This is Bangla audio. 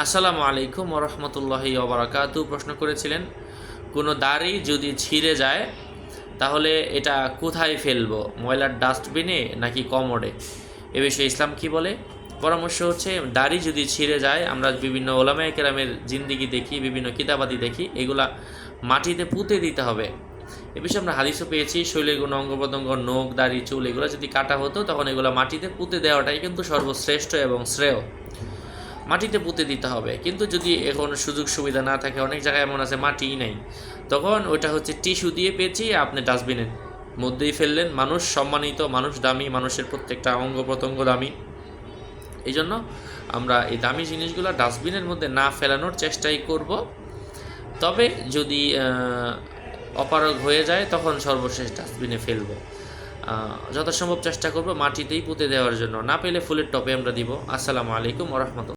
আসসালামু আলাইকুম ওরহমতুল্লাহি ওবরাকাতু প্রশ্ন করেছিলেন, কোনো দাড়ি যদি ছিঁড়ে যায়, তাহলে এটা কোথায় ফেলব? ময়লার ডাস্টবিনে নাকি কমোডে? এ বিষয়ে ইসলাম কি বলে? পরামর্শ হচ্ছে, দাড়ি যদি ছিঁড়ে যায়, আমরা বিভিন্ন ওলামায় কেরামের জিন্দিগি দেখি, বিভিন্ন কিতাবাদি দেখি, এগুলা মাটিতে পুঁতে দিতে হবে। এ বিষয়ে আমরা হাদিসও পেয়েছি, শৈলের কোনো অঙ্গ প্রত্যঙ্গ নখ, দাড়ি, চুল, এগুলো যদি কাটা হতো, তখন এগুলো মাটিতে পুঁতে দেওয়াটাই কিন্তু সর্বশ্রেষ্ঠ এবং শ্রেয়। মাটিতে পুঁতে দিতে হবে। কিন্তু যদি এখন সুযোগ সুবিধা না থাকে, অনেক জায়গায় এমন আছে, মাটিই নাই। তখন ওইটা হচ্ছে টিস্যু দিয়ে পেঁচিয়ে আপনি ডাস্টবিনের মধ্যেই ফেললেন। মানুষ সম্মানিত, মানুষ দামি, মানুষের প্রত্যেকটা অঙ্গ প্রত্যঙ্গ দামি। এই জন্য আমরা এই দামি জিনিসগুলো ডাস্টবিনের মধ্যে না ফেলানোর চেষ্টাই করব। তবে যদি অপারগ হয়ে যায়, তখন সর্বশেষ ডাস্টবিনে ফেলব। যথাসম্ভব চেষ্টা করব মাটিতেই পুঁতে দেওয়ার জন্য। না পেলে ফুলের টপে আমরা দিব। আসসালামু আলাইকুম ওরহমতুল্লাহ